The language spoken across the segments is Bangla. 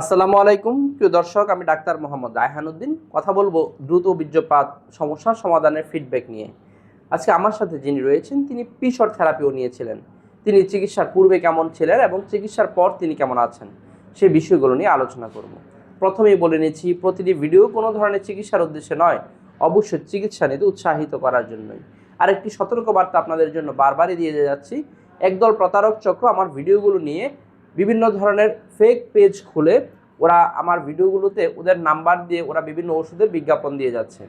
আসসালামু আলাইকুম। প্রিয় দর্শক, আমি ডাক্তার মোহাম্মদ রায়হানুদ্দিন কথা বলব দ্রুত বীর্যপাত সমস্যার সমাধানের ফিডব্যাক নিয়ে। আজকে আমার সাথে যিনি রয়েছেন, তিনি পিসর থেরাপিও নিয়েছিলেন। তিনি চিকিৎসার পূর্বে কেমন ছিলেন এবং চিকিৎসার পর তিনি কেমন আছেন, সেই বিষয়গুলো নিয়ে আলোচনা করব। প্রথমেই বলে নিচ্ছি, প্রতিটি ভিডিও কোনো ধরনের চিকিৎসার উদ্দেশ্যে নয়, অবশ্যই চিকিৎসা নিতে উৎসাহিত করার জন্যই। আরেকটি সতর্কবার্তা আপনাদের জন্য বারবারই দিয়ে যাচ্ছি, একদল প্রতারক চক্র আমার ভিডিওগুলো নিয়ে বিভিন্ন ধরনের ফেক পেজ খুলে ওরা আমার ভিডিওগুলোতে ওদের নাম্বার দিয়ে ওরা বিভিন্ন ওষুধের বিজ্ঞাপন দিয়ে যাচ্ছে।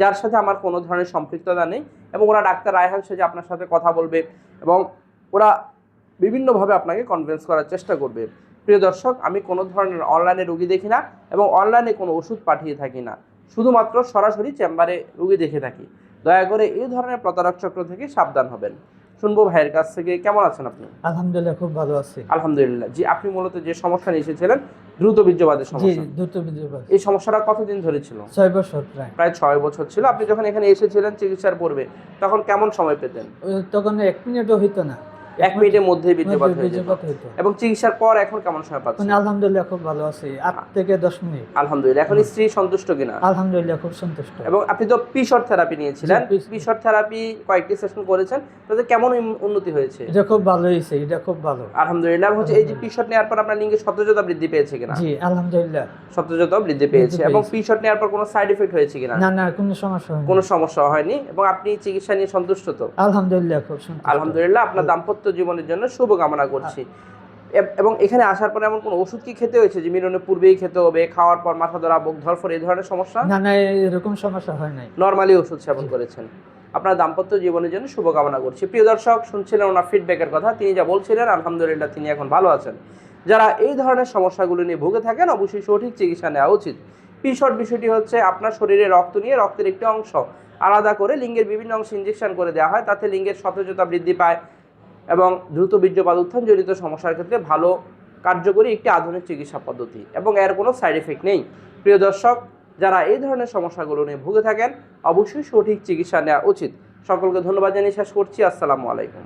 যার সাথে আমার কোনো ধরনের সম্পৃক্ততা নেই এবং ওরা ডাক্তার রায়হান সেজে আপনার সাথে কথা বলবে এবং ওরা বিভিন্নভাবে আপনাকে কনভিন্স করার চেষ্টা করবে। প্রিয় দর্শক, আমি কোনো ধরনের অনলাইনে রুগী দেখি না এবং অনলাইনে কোনো ওষুধ পাঠিয়ে থাকি না। শুধুমাত্র সরাসরি চেম্বারে রুগী দেখে থাকি। দয়া করে এই ধরনের প্রতারক চক্র থেকে সাবধান হবেন। শুনব ভাইয়ের কাছ থেকে। কেমন আছেন আপনি? আলহামদুলিল্লাহ খুব ভালো আছি। আলহামদুলিল্লাহ। জি আপনি মূলত যে সমস্যা নিয়ে এসেছিলেন দ্রুত বীর্যবাদের জি সমস্যা। দ্রুত বিদ্যুৎ এই সমস্যাটা কতদিন ধরে ছিল? ছয় বছর প্রায়। প্রায় ছয় বছর ছিল। আপনি যখন এখানে এসেছিলেন চিকিৎসার পূর্বে তখন কেমন সময় পেতেন? তখন এক মিনিটও হইতো না। এক মিনিটের মধ্যেই বীর্যপাত মধ্যে হয়ে যেত এবং চিকিৎসার পর এখন কেমন সময় পাচ্ছেন? আলহামদুলিল্লাহ খুব ভালো আছি। আট থেকে দশ মিনিট। আলহামদুলিল্লাহ। এখন স্ত্রী সন্তুষ্ট কিনা? আলহামদুলিল্লাহ খুব সন্তুষ্ট। এবং আপনি তো পিসর থেরাপি নিয়েছিলেন। পিসর থেরাপি কয়েকটি সেশন করেছেন। তাতে কেমন উন্নতি হয়েছে? এটা খুব ভালো হয়েছে এটা খুব ভালো। আলহামদুলিল্লাহ। হচ্ছে এই যে পিসর নেওয়ার পর আপনার লিঙ্গের সতেজতা বৃদ্ধি পেয়েছে কিনা? জি আলহামদুলিল্লাহ। সতেজতা বৃদ্ধি পেয়েছে। এবং। পিসর নেওয়ার পর কোনো সাইড এফেক্ট হয়েছে কিনা? না না কোনো সমস্যা কোনো সমস্যা হয়নি। এবং আপনি চিকিৎসা নিয়ে সন্তুষ্ট তো? আলহামদুলিল্লাহ খুব সন্তুষ্ট। আলহামদুলিল্লাহ। আপনার দাম্পত্য জীবনের জন্য শুভ কামনা করছি। এবং এখানে আসার পর এমন কোন ওষুধ কি খেতে হয়েছে যে মিলনের পূর্বেই খেতে হবে খাওয়ার পর মাথা ধরা বুক ধরফর এই ধরনের সমস্যা? না না এরকম সমস্যা হয় নাই। নর্মালি ওষুধ সেবন করেছেন। আপনার দাম্পত্য জীবনের জন্য শুভকামনা করছি। প্রিয় দর্শক শুনছিলেন ওনার ফিডব্যাকের কথা। তিনি যা বলছিলেন আলহামদুলিল্লাহ তিনি এখন ভালো আছেন। যারা এই ধরনের সমস্যাগুলো নিয়ে ভুগে থাকেন অবশ্যই সঠিক চিকিৎসা নেওয়া উচিত। পিসট বিষয়টি হচ্ছে আপনার শরীরে রক্ত নিয়ে রক্তের একটি অংশ আলাদা করে লিঙ্গের বিভিন্ন অংশ ইঞ্জেকশন করে দেওয়া হয়। তাতে লিঙ্গের সতেজতা বৃদ্ধি পায় এবং দ্রুত বীর্যপাত উত্থান জড়িত সমস্যার ক্ষেত্রে ভালো কার্যকরী একটি আধুনিক চিকিৎসা পদ্ধতি এবং এর কোনো সাইড এফেক্ট নেই। প্রিয় দর্শক, যারা এই ধরনের সমস্যাগুলো নিয়ে ভুগে থাকেন, অবশ্যই সঠিক চিকিৎসা নেওয়া উচিত। সকলকে ধন্যবাদ জানিয়ে শেষ করছি। আসসালামু আলাইকুম।